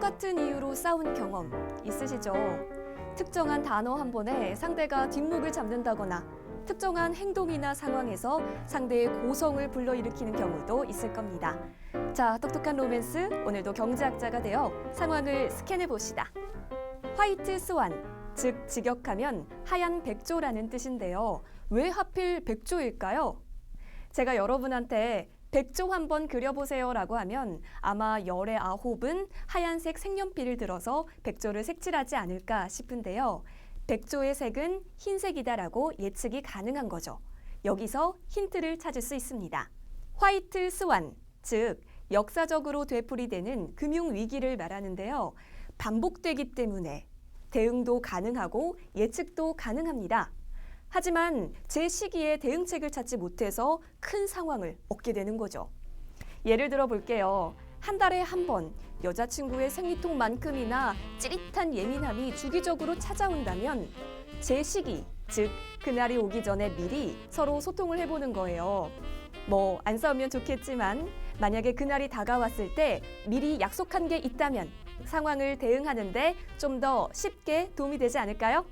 똑같은 이유로 싸운 경험 있으시죠? 특정한 단어 한 번에 상대가 뒷목을 잡는다거나 특정한 행동이나 상황에서 상대의 고성을 불러일으키는 경우도 있을 겁니다. 자, 똑똑한 로맨스 오늘도 경제학자가 되어 상황을 스캔해 봅시다. 화이트 스완, 즉 직역하면 하얀 백조라는 뜻인데요. 왜 하필 백조일까요? 제가 여러분한테 백조 한번 그려보세요라고 하면 아마 열의 아홉은 하얀색 색연필을 들어서 백조를 색칠하지 않을까 싶은데요. 백조의 색은 흰색이다라고 예측이 가능한 거죠. 여기서 힌트를 찾을 수 있습니다. 화이트 스완, 즉 역사적으로 되풀이되는 금융 위기를 말하는데요. 반복되기 때문에 대응도 가능하고 예측도 가능합니다. 하지만 제 시기에 대응책을 찾지 못해서 큰 상황을 얻게 되는 거죠. 예를 들어 볼게요. 한 달에 한 번 여자친구의 생리통만큼이나 찌릿한 예민함이 주기적으로 찾아온다면 제 시기, 즉 그날이 오기 전에 미리 서로 소통을 해보는 거예요. 뭐 안 싸우면 좋겠지만 만약에 그날이 다가왔을 때 미리 약속한 게 있다면 상황을 대응하는데 좀 더 쉽게 도움이 되지 않을까요?